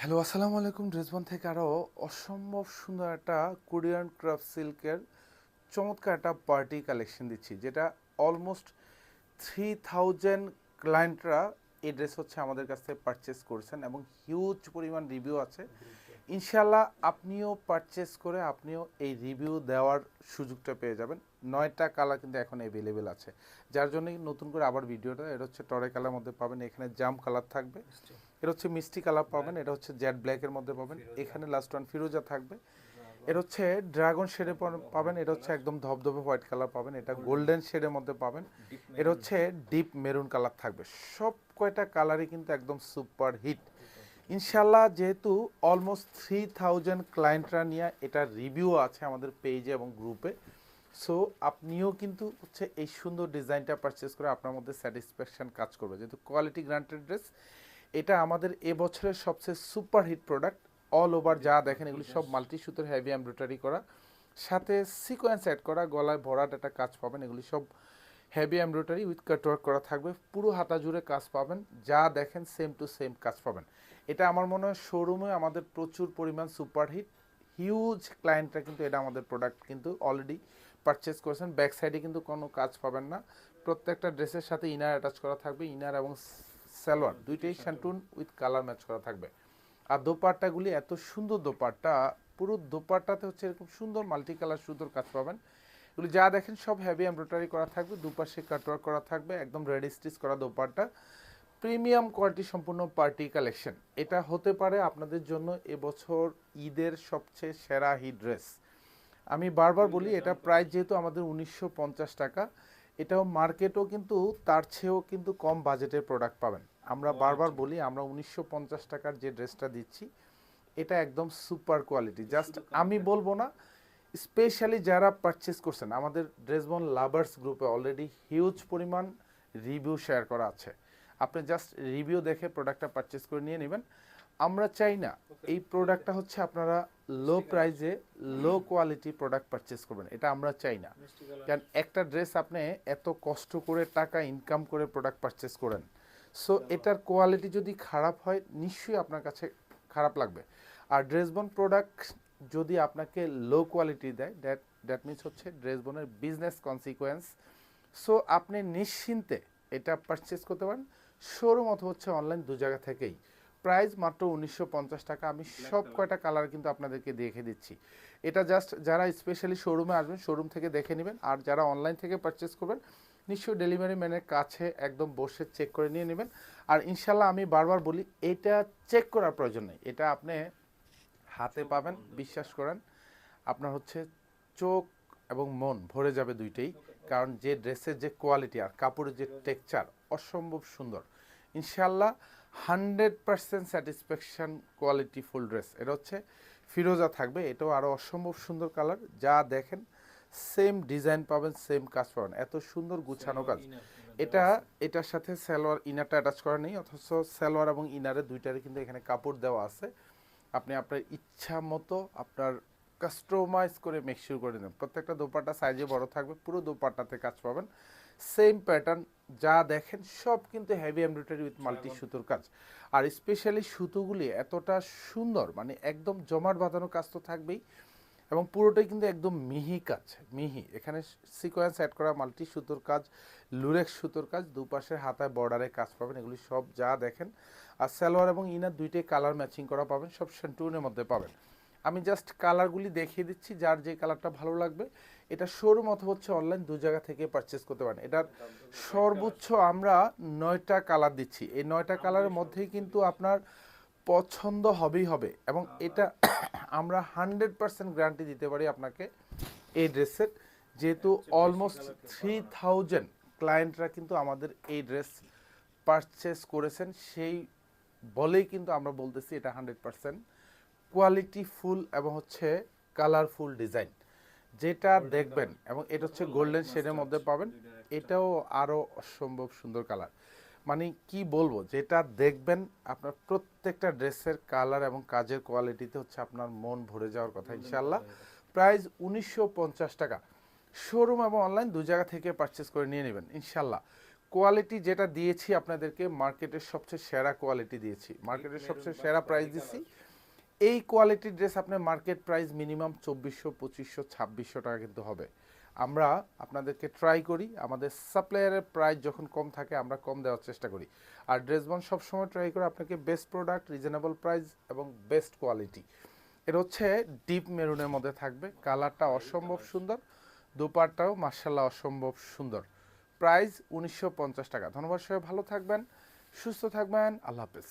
Hello, আসসালামু আলাইকুম। ড্রেসবন থেকে আরও অসম্ভব সুন্দর একটা কোরিয়ান ক্রাফট সিল্কের চমৎকার একটা পার্টি কালেকশন দিচ্ছি, যেটা অলমোস্ট থ্রি থাউজেন্ড ক্লায়েন্টরা এই ড্রেস হচ্ছে আমাদের কাছ থেকে পারচেস করছেন এবং হিউজ পরিমাণ রিভিউ আছে। ইনশাল্লাহ আপনিও পারচেস করে আপনিও এই রিভিউ দেওয়ার সুযোগটা পেয়ে যাবেন। নয়টা কালার কিন্তু এখন অ্যাভেলেবেল আছে। যার জন্য নতুন করে আবার ভিডিওটা, এটা হচ্ছে টরে কালার মধ্যে পাবেন। এখানে জাম কালার থাকবে। এটা হচ্ছে মিষ্টি কালার পাবেন এটা হচ্ছে জেড ব্ল্যাকের মধ্যে পাবেন। এখানে লাস্ট ওয়ান ফিরোজা থাকবে। এটা হচ্ছে ড্রাগন শেডে পাবেন এটা হচ্ছে একদম ধবধবে হোয়াইট কালার পাবেন এটা গোল্ডেন শেডের মধ্যে পাবেন। এটা হচ্ছে ডিপ মেরুন কালার থাকবে। সব কয়টা কালারই কিন্তু একদম সুপার হিট ইনশাল্লাহ যেহেতু অলমোস্ট থ্রি থাউজেন্ড ক্লায়েন্টরা নিয়ে এটা রিভিউ আছে আমাদের পেজে এবং গ্রুপে সো আপনিও কিন্তু হচ্ছে এই সুন্দর ডিজাইনটা পারচেস করে আপনার মধ্যে স্যাটিসফ্যাকশন কাজ করবে। যেহেতু কোয়ালিটি গ্রান্টেড ড্রেস এটা আমাদের এবছরের সবচেয়ে super hit product all over যা দেখেন এগুলি সব মাল্টি সুতোর হেভি এমব্রয়ডারি করা। সাথে সিকোয়েন্স অ্যাড করা গলায় ভরাট একটা কাজ পাবেন এগুলি সব হেভি এমব্রয়ডারি উইথ কাটওয়ার্ক করা থাকবে। পুরো হাতা জুড়ে কাজ পাবেন যা দেখেন সেম টু সেম কাজ পাবেন। এটা আমার মনে হয় শোরুমে আমাদের প্রচুর পরিমাণ সুপার হিট হিউজ ক্লায়েন্টরা কিন্তু এটা আমাদের প্রোডাক্ট কিন্তু অলরেডি পারচেস করেছেন। ব্যাক সাইডে কিন্তু কোনো কাজ পাবেন না। প্রত্যেকটা ড্রেসের সাথে ইনার অ্যাটাচ করা থাকবে ইনার এবং সালোয়ার দুইটাই শ্যান্টুন উইথ কালার ম্যাচ করা থাকবে। আর দোপাট্টাগুলি এত সুন্দর দোপাট্টা পুরো দোপাট্টাতে হচ্ছে এরকম সুন্দর মাল্টি কালার সুন্দর কাজ পাবেন। এগুলি যা দেখেন সব হেভি এমব্রয়ডারি করা থাকবে দুপাশে কাটওয়ার্ক করা থাকবে একদম রেডি স্টিচ করা দোপাট্টা। প্রিমিয়াম কোয়ালিটি সম্পূর্ণ পার্টি কালেকশন এটা হতে পারে আপনাদের জন্য এবছর ঈদের সবচেয়ে সেরা হিট ড্রেস আমি বারবার বলি এটা প্রাইস যেহেতু আমাদের উনিশশো পঞ্চাশ টাকা এটাও মার্কেটও কিন্তু তার চেয়েও কিন্তু কম বাজেটের প্রোডাক্ট পাবেন। আমরা বারবার বলি আমরা উনিশশো পঞ্চাশ টাকার যে ড্রেসটা দিচ্ছি এটা একদম সুপার কোয়ালিটি জাস্ট আমি বলব না স্পেশালি যারা পারচেস করছেন আমাদের ড্রেসবন লাভার্স গ্রুপে অলরেডি হিউজ পরিমাণ রিভিউ শেয়ার করা আছে। আপনি জাস্ট রিভিউ দেখে প্রোডাক্টটা পারচেস করে নিয়ে নেবেন। আমরা চাই না এই প্রোডাক্টটা হচ্ছে আপনারা লো প্রাইজে লো কোয়ালিটি প্রোডাক্ট পারচেস করবেন এটা আমরা চাই না। কারণ একটা ড্রেস আপনি এত কষ্ট করে টাকা ইনকাম করে প্রোডাক্ট পারচেস করেন। সো এটার কোয়ালিটি যদি খারাপ হয় নিশ্চয়ই আপনার কাছে খারাপ লাগবে। আর ড্রেস ড্রেসবন প্রোডাক্ট যদি আপনাকে লো কোয়ালিটি দেয় দ্যাট দ্যাট মিনস হচ্ছে ড্রেস ড্রেসবনের বিজনেস কনসিকোয়েন্স সো আপনি নিশ্চিন্তে এটা পারচেস করতে পারেন। শোরুম অথবা হচ্ছে অনলাইন দু জায়গা থেকেই। প্রাইস মাত্র উনিশশো পঞ্চাশ টাকা। আমি সব কয়টা কালার কিন্তু আপনাদেরকে দেখে দিচ্ছি। এটা জাস্ট যারা স্পেশালি শোরুমে আসবেন শোরুম থেকে দেখে নেবেন। আর যারা অনলাইন থেকে পারচেস করবেন নিশ্চয়ই ডেলিভারি ম্যানের কাছে একদম বসে চেক করে নিয়ে নেবেন। আর ইনশাল্লাহ আমি বারবার বলি এটা চেক করার প্রয়োজন নেই। এটা আপনি হাতে পাবেন বিশ্বাস করেন। আপনার হচ্ছে চোখ এবং মন ভরে যাবে দুইটাই। কারণ যে ড্রেসের যে কোয়ালিটি আর কাপড়ের যে টেক্সচার অসম্ভব সুন্দর। ইনশাল্লাহ hundred percent satisfaction quality full dress. এটা হচ্ছে ফিরোজা থাকবে এটাও আরও অসম্ভব সুন্দর কালার। যা দেখেন সেম ডিজাইন পাবেন সেম কাজ পাবেন। এত সুন্দর গুছানো কাজ। এটা এটার সাথে সালোয়ার ইনারটা অ্যাটাচ করা নেই অথচ সালোয়ার এবং ইনারে দুইটারে কিন্তু এখানে কাপড় দেওয়া আছে। আপনি আপনার ইচ্ছা মতো আপনার কাস্টমাইজ করে মেকশিওর করে নেবেন। প্রত্যেকটা দোপাট্টা সাইজে বড় থাকবে পুরো দোপাট্টাতে কাজ পাবেন। সেম প্যাটার্ন যা দেখেন সব কিন্তু হেভি এমব্রয়ডারি উইথ মাল্টি সুতোর কাজ। আর স্পেশালি সুতোগুলি এতটা সুন্দর মানে একদম জমাট বাঁধানো কাজ তো থাকবেই। এবং পুরোটাই কিন্তু একদম মিহি কাজ মিহি। এখানে সিকোয়েন্স অ্যাড করা মাল্টি সুতোর কাজ লুরেক্স সুতোর কাজ দুপাশের হাতায় বর্ডারে কাজ পাবেন এগুলি সব যা দেখেন। আর সালোয়ার এবং ইনার দুইটাই কালার ম্যাচিং করা পাবেন সব সেন্টুনের মধ্যে পাবেন। আমি জাস্ট কালারগুলি দেখিয়ে দিচ্ছি যার যে কালারটা ভালো লাগবে। এটা শোরুম অথবা হচ্ছে অনলাইন দু জায়গা থেকে পারচেস করতে পারেন। এটার সর্বোচ্চ আমরা নয়টা কালার দিচ্ছি। এই নয়টা কালারের মধ্যেই কিন্তু আপনার পছন্দ হবেই হবে এবং এটা আমরা হান্ড্রেড পার্সেন্ট গ্যারান্টি দিতে পারি আপনাকে এই ড্রেসের যেহেতু অলমোস্ট থ্রি থাউজেন্ড ক্লায়েন্টরা কিন্তু আমাদের এই ড্রেস পারচেস করেছেন সেই বলেই কিন্তু আমরা বলতেছি এটা হান্ড্রেড পার্সেন্ট কোয়ালিটি ফুল এবং হচ্ছে কালারফুল ডিজাইন যেটা দেখবেন এবং এটা হচ্ছে গোল্ডেন শেডের মধ্যে পাবেন। এটাও আরও অসম্ভব সুন্দর কালার মানে কি বলব যেটা দেখবেন আপনার প্রত্যেকটা ড্রেসের কালার এবং কাজের কোয়ালিটিতে হচ্ছে আপনার মন ভরে যাওয়ার কথা ইনশাল্লাহ প্রাইস উনিশশো পঞ্চাশ টাকা। শোরুম এবং অনলাইন দু জায়গা থেকে পারচেস করে নিয়ে নেবেন ইনশাল্লাহ কোয়ালিটি যেটা দিয়েছি আপনাদেরকে মার্কেটের সবচেয়ে সেরা কোয়ালিটি দিয়েছি। মার্কেটের সবচেয়ে সেরা প্রাইস দিচ্ছি এই কোয়ালিটির ড্রেস আপনার মার্কেট প্রাইস মিনিমাম চব্বিশশো পঁচিশশো ছাব্বিশশো টাকা কিন্তু হবে। আমরা আপনাদেরকে ট্রাই করি আমাদের সাপ্লায়ারের প্রাইস যখন কম থাকে আমরা কম দেওয়ার চেষ্টা করি। আর ড্রেস ড্রেসবন সবসময় ট্রাই করে আপনাকে বেস্ট প্রোডাক্ট রিজনেবল প্রাইস এবং বেস্ট কোয়ালিটি এটা হচ্ছে ডিপ মেরুনের মধ্যে থাকবে। কালারটা অসম্ভব সুন্দর। দুপারটাও মার্শাল্লাহ অসম্ভব সুন্দর। প্রাইস উনিশশো পঞ্চাশ টাকা। ধন্যবাদ সবাই ভালো থাকবেন সুস্থ থাকবেন। আল্লাহ হাফেজ।